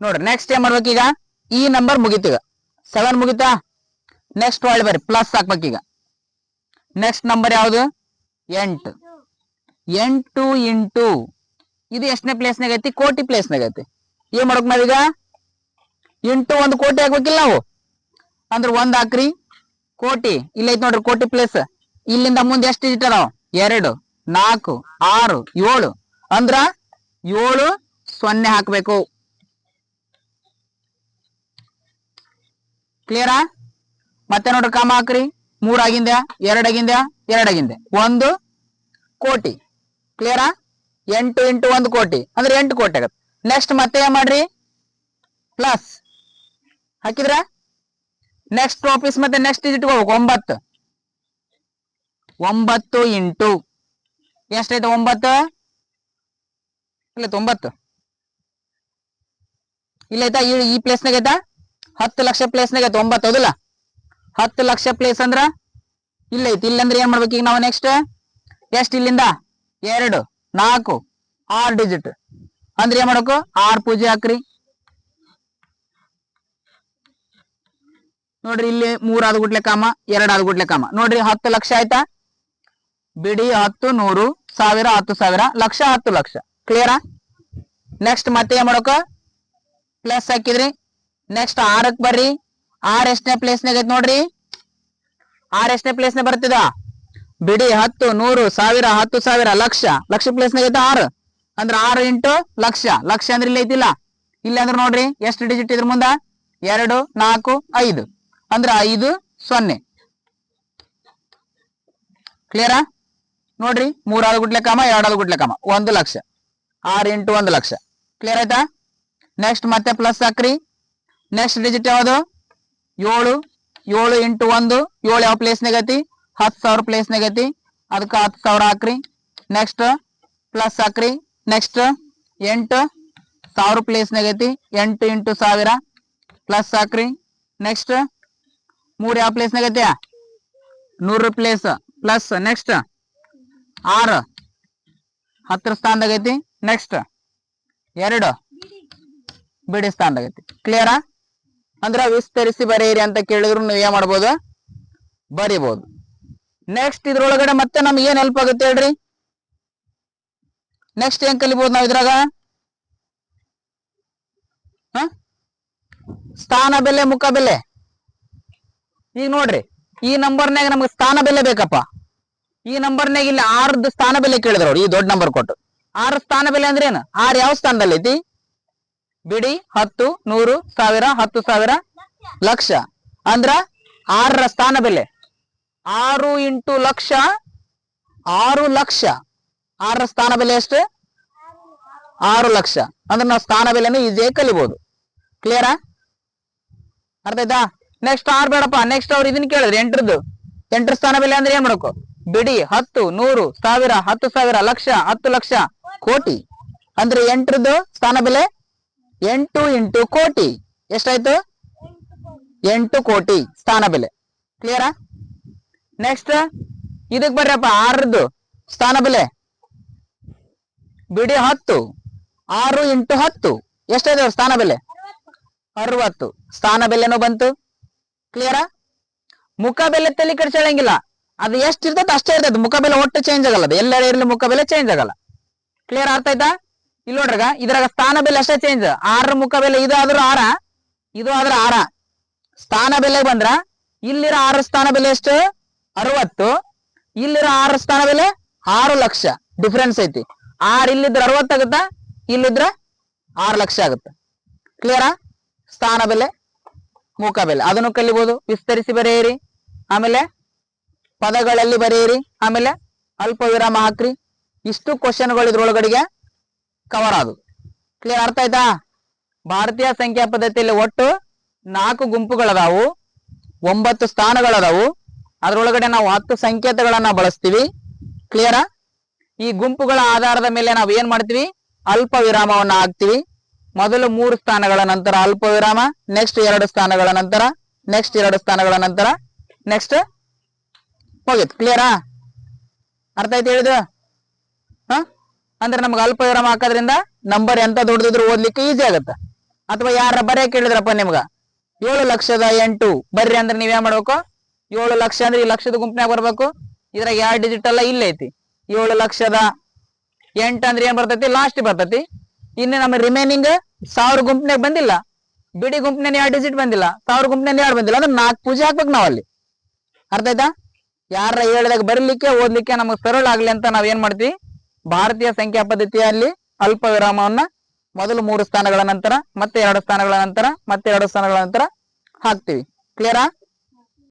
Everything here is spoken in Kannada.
ನೋಡ್ರಿ ನೆಕ್ಸ್ಟ್ ಏನ್ ಮಾಡ್ಬೇಕೀಗ ಈ ನಂಬರ್ ಮುಗೀತೀಗ ಸೆವೆನ್ ಮುಗಿತಾ? ನೆಕ್ಸ್ಟ್ ಒಳ್ಳೆ ಬರ್ರಿ ಪ್ಲಸ್ ಹಾಕ್ಬೇಕೀಗ ನೆಕ್ಸ್ಟ್ ನಂಬರ್ ಯಾವುದು? ಎಂಟು. ಎಂಟು ಇಂಟು. ಇದು ಎಷ್ಟನೇ ಪ್ಲೇಸ್ನಾಗ ಐತಿ? ಕೋಟಿ ಪ್ಲೇಸ್ನಾಗ ಐತಿ. ಏನ್ ಮಾಡ್ಬೇಕು ನಾವೀಗ ಇಂಟು ಒಂದು ಕೋಟಿ ಹಾಕ್ಬೇಕಿಲ್ಲ ನಾವು? ಅಂದ್ರೆ ಒಂದ್ ಹಾಕ್ರಿ. ಕೋಟಿ. ಇಲ್ಲ ಐತಿ ನೋಡ್ರಿ, ಕೋಟಿ ಪ್ಲೇಸ್ ಇಲ್ಲಿಂದ ಮುಂದೆ ಎಷ್ಟು ಡಿಜಿಟ್ ನಾವು ಎರಡು, ನಾಲ್ಕು, ಆರು, ಏಳು. ಅಂದ್ರ ಏಳು ಸೊನ್ನೆ ಹಾಕ್ಬೇಕು. ಕ್ಲಿಯರಾ ಮತ್ತೆ ನೋಡ್ರಿ ಕಾಮ ಹಾಕ್ರಿ ಮೂರಾಗಿಂದ ಎರಡಾಗಿಂದ. ಆಗಿಂದ ಎರಡ್ ಆಗಿಂದ ಒಂದು ಕೋಟಿ. ಕ್ಲಿಯರಾ ಎಂಟು ಇಂಟು ಒಂದು ಕೋಟಿ. ಅಂದ್ರೆ ಎಂಟು ಕೋಟಿ ಆಗತ್ತೆ. ನೆಕ್ಸ್ಟ್ ಮತ್ತೆ ಏನ್ ಮಾಡ್ರಿ? ಪ್ಲಸ್ ಹಾಕಿದ್ರ? ನೆಕ್ಸ್ಟ್ ಆಫೀಸ್ ಮತ್ತೆ ನೆಕ್ಸ್ಟ್ ಡಿಜಿಟ್ ಹೋಗ್ಬೇಕು. ಒಂಬತ್ತು. ಒಂಬತ್ತು ಇಂಟು. ಎಷ್ಟೈತೆ ಒಂಬತ್ತು? ಇಲ್ಲ ಒಂಬತ್ತು ಇಲ್ಲ ಆಯ್ತಾ? ಈ ಪ್ಲೇಸ್ನಾಗ ಐತಾ ಹತ್ತು ಲಕ್ಷ ಪ್ಲೇಸ್ನಾಗ ಐತೆ ಒಂಬತ್ತು ಹೌದಿಲ್ಲ ಹತ್ತು ಲಕ್ಷ ಪ್ಲೇಸ್ ಅಂದ್ರ ಇಲ್ಲ ಐತಿ. ಇಲ್ಲಂದ್ರೆ ಏನ್ ಮಾಡ್ಬೇಕು ಈಗ ನಾವು ನೆಕ್ಸ್ಟ್ ಎಷ್ಟ್ ಇಲ್ಲಿಂದ? ಎರಡು, ನಾಲ್ಕು, ಆರ್ ಡಿಜಿಟ್ ಅಂದ್ರೆ ಏನ್ ಮಾಡ್ಬೇಕು? ಆರ್ ಪೂಜೆ ಹಾಕ್ರಿ. ನೋಡ್ರಿ ಇಲ್ಲಿ ಮೂರಾದ ಗುಟ್ಲೆ ಕಾಮ ಎರಡಾದ ಗುಟ್ಲೆ ಕಾಮ. ನೋಡ್ರಿ ಹತ್ತು ಲಕ್ಷ ಆಯ್ತಾ? ಬಿಡಿ ಹತ್ತು, ನೂರು, ಸಾವಿರ, ಹತ್ತು ಸಾವಿರ, ಲಕ್ಷ, ಹತ್ತು ಲಕ್ಷ. ಕ್ಲಿಯರಾ ನೆಕ್ಸ್ಟ್ ಮತ್ತೆ ಏನ್ ಮಾಡ್ಬೇಕು? ಪ್ಲಸ್ ಹಾಕಿದ್ರಿ. ನೆಕ್ಸ್ಟ್ ಆರಕ್ ಬರ್ರಿ. ಆರ್ ಎಷ್ಟನೇ ಪ್ಲೇಸ್ನಾಗ ಐತಿ ನೋಡ್ರಿ? ಆರ್ ಎಷ್ಟನೇ ಪ್ಲೇಸ್ ನಾಗ ಬರ್ತಿದ? ಬಿಡಿ ಹತ್ತು, ನೂರು, ಸಾವಿರ, ಹತ್ತು ಸಾವಿರ, ಲಕ್ಷ. ಲಕ್ಷ ಪ್ಲೇಸ್ನಾಗ ಐತ ಆರು. ಅಂದ್ರ ಆರು ಇಂಟು ಲಕ್ಷ. ಲಕ್ಷ ಅಂದ್ರೆ ಇಲ್ಲಿ ಐತಿಲ್ಲ. ಇಲ್ಲ ಅಂದ್ರೆ ನೋಡ್ರಿ, ಎಷ್ಟು ಡಿಜಿಟ್ ಇದ್ರ ಮುಂದ? ಎರಡು, ನಾಲ್ಕು, ಐದು. ಅಂದ್ರ ಐದು, ಸೊನ್ನೆ. ಕ್ಲಿಯರಾ ನೋಡ್ರಿ ಮೂರಾದ ಗುಟ್ಲೆ ಕಾಮ ಎರಡಾದ ಗುಟ್ಲೆ ಕಾಮ. ಒಂದು ಲಕ್ಷ. ಆರು ಇಂಟು ಒಂದು ಲಕ್ಷ. ಕ್ಲಿಯರ್ ಆಯ್ತಾ? ನೆಕ್ಸ್ಟ್ ಮತ್ತೆ ಪ್ಲಸ್ ಹಾಕ್ರಿ. ನೆಕ್ಸ್ಟ್ ಡಿಜಿಟ್ ಯಾವುದು? ಏಳು ಏಳು ಇಂಟು ಒಂದು, ಏಳು ಯಾವ ಪ್ಲೇಸ್ನಾಗ ಐತಿ? ಹತ್ತು ಸಾವಿರ ಪ್ಲೇಸ್ನಾಗ ಐತಿ. ಅದಕ್ಕೆ ಹತ್ತು ಸಾವಿರ ಹಾಕ್ರಿ. ನೆಕ್ಸ್ಟ್ ಪ್ಲಸ್ ಹಾಕ್ರಿ. ನೆಕ್ಸ್ಟ್ ಎಂಟು ಸಾವಿರ ಪ್ಲೇಸ್ ಎಂಟು ಇಂಟು ಸಾವಿರ. ಪ್ಲಸ್ ಹಾಕ್ರಿ. ನೆಕ್ಸ್ಟ್ ಮೂರು ಯಾವ ಪ್ಲೇಸ್ ನೂರು ಪ್ಲೇಸ್ ಪ್ಲಸ್ ನೆಕ್ಸ್ಟ್ ಆರು ಹತ್ತರ ಸ್ಥಾನದಾಗೈತಿ ನೆಕ್ಸ್ಟ್ ಎರಡು ಬಿಡಿ ಸ್ಥಾನದಾಗೈತಿ ಕ್ಲಿಯರಾ ಅಂದ್ರ ವಿಸ್ತರಿಸಿ ಬರೆಯಿರಿ ಅಂತ ಕೇಳಿದ್ರು ನೀವು ಏನ್ ಮಾಡ್ಬೋದು? ಬರಿಬಹುದು ನೆಕ್ಸ್ಟ್ ಇದ್ರೊಳಗಡೆ ಮತ್ತೆ ನಮ್ಗೆ ಏನ್ ಹೆಲ್ಪ್ ಆಗುತ್ತೆ ಹೇಳ್ರಿ? ನೆಕ್ಸ್ಟ್ ಏನ್ ಕಲಿಬಹುದು ನಾವ್ ಇದ್ರಾಗ? ಸ್ಥಾನ ಬೆಲೆ, ಮುಖ ಬೆಲೆ. ಈಗ ನೋಡ್ರಿ, ಈ ನಂಬರ್ನಾಗ ನಮ್ಗೆ ಸ್ಥಾನ ಬೆಲೆ ಬೇಕಪ್ಪ. ಈ ನಂಬರ್ನಾಗ ಇಲ್ಲಿ ಆರ್ದು ಸ್ಥಾನ ಬೆಲೆ ಕೇಳಿದ್ರು ಈ ದೊಡ್ಡ ನಂಬರ್ ಕೊಟ್ಟು. ಆರು ಸ್ಥಾನ ಬೆಲೆ ಅಂದ್ರೆ ಏನು? ಆರ್ ಯಾವ ಸ್ಥಾನದಲ್ಲಿ ಐತಿ ಬಿಡಿ, ಹತ್ತು, ನೂರು, ಸಾವಿರ, ಹತ್ತು ಸಾವಿರ, ಲಕ್ಷ. ಅಂದ್ರ ಆರರ ಸ್ಥಾನ ಬೆಲೆ. ಆರು ಇಂಟು ಲಕ್ಷ, ಆರು ಲಕ್ಷ. ಆರರ ಸ್ಥಾನ ಬೆಲೆ ಎಷ್ಟು? ಆರು ಲಕ್ಷ. ಅಂದ್ರೆ ನಾವು ಸ್ಥಾನ ಬೆಲೆನ ಈಸಿಯಾಗಿ ಕಲಿಬಹುದು ಕ್ಲಿಯರಾ ಅರ್ಥ ಆಯ್ತಾ? ನೆಕ್ಸ್ಟ್ ಆರ್ ಬೇಡಪ್ಪ. ನೆಕ್ಸ್ಟ್ ಅವ್ರು ಇದನ್ನ ಕೇಳಿದ್ರೆ ಎಂಟ್ರದ್ದು. ಎಂಟ್ರ ಸ್ಥಾನ ಬೆಲೆ ಅಂದ್ರೆ ಏನ್ ಮಾಡಬೇಕು? ಬಿಡಿ, ಹತ್ತು, ನೂರು, ಸಾವಿರ, ಹತ್ತು ಸಾವಿರ, ಲಕ್ಷ, ಹತ್ತು ಲಕ್ಷ, ಕೋಟಿ. ಅಂದ್ರೆ ಎಂಟ್ರದ್ದು ಸ್ಥಾನ ಬೆಲೆ ಎಂಟು ಇಂಟು ಕೋಟಿ. ಎಷ್ಟಾಯ್ತು? ಎಂಟು ಕೋಟಿ ಸ್ಥಾನ ಬೆಲೆ. ಕ್ಲಿಯರಾ ನೆಕ್ಸ್ಟ್ ಇದಕ್ ಬರ್ರಪ್ಪ ಆರದ್ದು ಸ್ಥಾನ ಬೆಲೆ. ಬಿಡಿ ಹತ್ತು. ಆರು ಇಂಟು ಹತ್ತು. ಎಷ್ಟಾಯ್ತು ಸ್ಥಾನ ಬೆಲೆ? ಅರವತ್ತು. ಸ್ಥಾನ ಬೆಲೆನೂ ಬಂತು. ಕ್ಲಿಯರಾ ಮುಖ ಬೆಲೆ ತಲೆ ಕೆಡ್ಸಳಂಗಿಲ್ಲ ಅದು ಎಷ್ಟು ಇರ್ತದೆ ಅಷ್ಟೇ ಇರ್ತದೆ. ಮುಖ ಬೆಲೆ ಒಟ್ಟು ಚೇಂಜ್ ಆಗಲ್ಲ ಅದು. ಇರಲಿ ಮುಖ ಬೆಲೆ ಚೇಂಜ್ ಆಗಲ್ಲ. ಕ್ಲಿಯರ್ ಆಯ್ತಾ? ಇಲ್ಲಿ ನೋಡ್ರಗ ಇದ್ರಾಗ ಸ್ಥಾನ ಬೆಲೆ ಅಷ್ಟೇ ಚೇಂಜ್ ಆರ ಮುಖ ಬೆಲೆ, ಇದು ಆದ್ರೂ ಆರ, ಇದು ಆದ್ರ ಆರ. ಸ್ಥಾನ ಬೆಲೆ ಬಂದ್ರ ಇಲ್ಲಿರೋ ಆರು ಸ್ಥಾನ ಬೆಲೆ ಎಷ್ಟು? ಅರವತ್ತು. ಇಲ್ಲಿರೋ ಆರು ಸ್ಥಾನ ಬೆಲೆ ಆರು ಲಕ್ಷ ಡಿಫ್ರೆನ್ಸ್ ಐತಿ. ಆರ್ ಇಲ್ಲಿದ್ರ ಅರವತ್ತಾಗುತ್ತ ಇಲ್ಲಿದ್ರ ಆರು ಲಕ್ಷ ಆಗುತ್ತ. ಕ್ಲಿಯರಾ ಸ್ಥಾನ ಬೆಲೆ, ಮುಖ ಬೆಲೆ. ಅದನ್ನು ಕಲಿಬಹುದು ವಿಸ್ತರಿಸಿ ಬರೆಯಿರಿ. ಆಮೇಲೆ ಪದಗಳಲ್ಲಿ ಬರೆಯಿರಿ. ಆಮೇಲೆ ಅಲ್ಪ ವಿರಾಮ ಹಾಕ್ರಿ. ಇಷ್ಟು ಕ್ವಶನ್ಗಳು ಇದ್ರೊಳಗಡೆಗೆ ಕವರ್ ಆದವು ಕ್ಲಿಯರ್ ಅರ್ಥ ಆಯ್ತಾ? ಭಾರತೀಯ ಸಂಖ್ಯಾ ಪದ್ಧತಿಯಲ್ಲಿ ಒಟ್ಟು ನಾಲ್ಕು ಗುಂಪುಗಳದಾವು, ಒಂಬತ್ತು ಸ್ಥಾನಗಳದಾವು. ಅದರೊಳಗಡೆ ನಾವು ಹತ್ತು ಸಂಕೇತಗಳನ್ನ ಬಳಸ್ತೀವಿ. ಕ್ಲಿಯರಾ ಈ ಗುಂಪುಗಳ ಆಧಾರದ ಮೇಲೆ ನಾವು ಏನ್ ಮಾಡ್ತೀವಿ? ಅಲ್ಪ ವಿರಾಮವನ್ನ ಹಾಕ್ತಿವಿ. ಮೊದಲು ಮೂರು ಸ್ಥಾನಗಳ ನಂತರ ಅಲ್ಪ ವಿರಾಮ ನೆಕ್ಸ್ಟ್ ಎರಡು ಸ್ಥಾನಗಳ ನಂತರ ನೆಕ್ಸ್ಟ್ ಎರಡು ಸ್ಥಾನಗಳ ನಂತರ ನೆಕ್ಸ್ಟ್ ಹೋಗಿತ್ತು. ಕ್ಲಿಯರಾ ಅರ್ಥ ಆಯ್ತು ಹೇಳಿದ ಹ ಅಂದ್ರೆ ನಮ್ಗೆ ಅಲ್ಪ ವಿರಾಮ ಹಾಕೋದ್ರಿಂದ ನಂಬರ್ ಎಂತ ದೊಡ್ಡದಿದ್ರು ಓದ್ಲಿಕ್ಕೆ ಈಸಿ ಆಗತ್ತೆ. ಅಥವಾ ಯಾರ ಬರೆಯ ಕೇಳಿದ್ರಪ್ಪ ನಿಮ್ಗ? ಏಳು ಲಕ್ಷದ ಎಂಟು. ಬರ್ರಿ ಅಂದ್ರೆ ನೀವೇನ್ ಮಾಡ್ಬೇಕು? ಏಳು ಲಕ್ಷ ಅಂದ್ರೆ ಈ ಲಕ್ಷದ ಗುಂಪಿನಾಗ ಬರ್ಬೇಕು. ಇದ್ರಾಗ ಎರಡು ಡಿಜಿಟ್ ಎಲ್ಲ ಇಲ್ಲ ಐತಿ. ಏಳು ಲಕ್ಷದ ಎಂಟು ಅಂದ್ರೆ ಏನ್ ಬರ್ತೈತಿ? ಲಾಸ್ಟ್ ಬರ್ತೈತಿ. ಇನ್ನು ನಮ್ಮ ರಿಮೈನಿಂಗ್ ಸಾವಿರ ಗುಂಪಿನಾಗ ಬಂದಿಲ್ಲ. ಬಿಡಿ ಗುಂಪಿನ ಯಾರು ಡಿಜಿಟ್ ಬಂದಿಲ್ಲ. ಸಾವಿರ ಗುಂಪಿನ ಯಾರು ಬಂದಿಲ್ಲ? ಅಂದ್ರೆ ನಾಲ್ಕು ಪೂಜೆ ಹಾಕ್ಬೇಕು ನಾವಲ್ಲಿ. ಅರ್ಥ ಆಯ್ತಾ? ಯಾರ ಹೇಳಿದಾಗ ಬರಲಿಕ್ಕೆ, ಓದ್ಲಿಕ್ಕೆ ನಮಗೆ ಸರಳ ಆಗ್ಲಿ ಅಂತ ನಾವ್ ಏನ್ ಮಾಡ್ತೀವಿ? ಭಾರತೀಯ ಸಂಖ್ಯಾ ಪದ್ಧತಿಯಲ್ಲಿ ಅಲ್ಪ ವಿರಾಮವನ್ನ ಮೊದಲು ಮೂರು ಸ್ಥಾನಗಳ ನಂತರ, ಮತ್ತೆ ಎರಡು ಸ್ಥಾನಗಳ ನಂತರ, ಮತ್ತೆ ಎರಡು ಸ್ಥಾನಗಳ ನಂತರ ಹಾಕ್ತಿವಿ. ಕ್ಲಿಯರಾ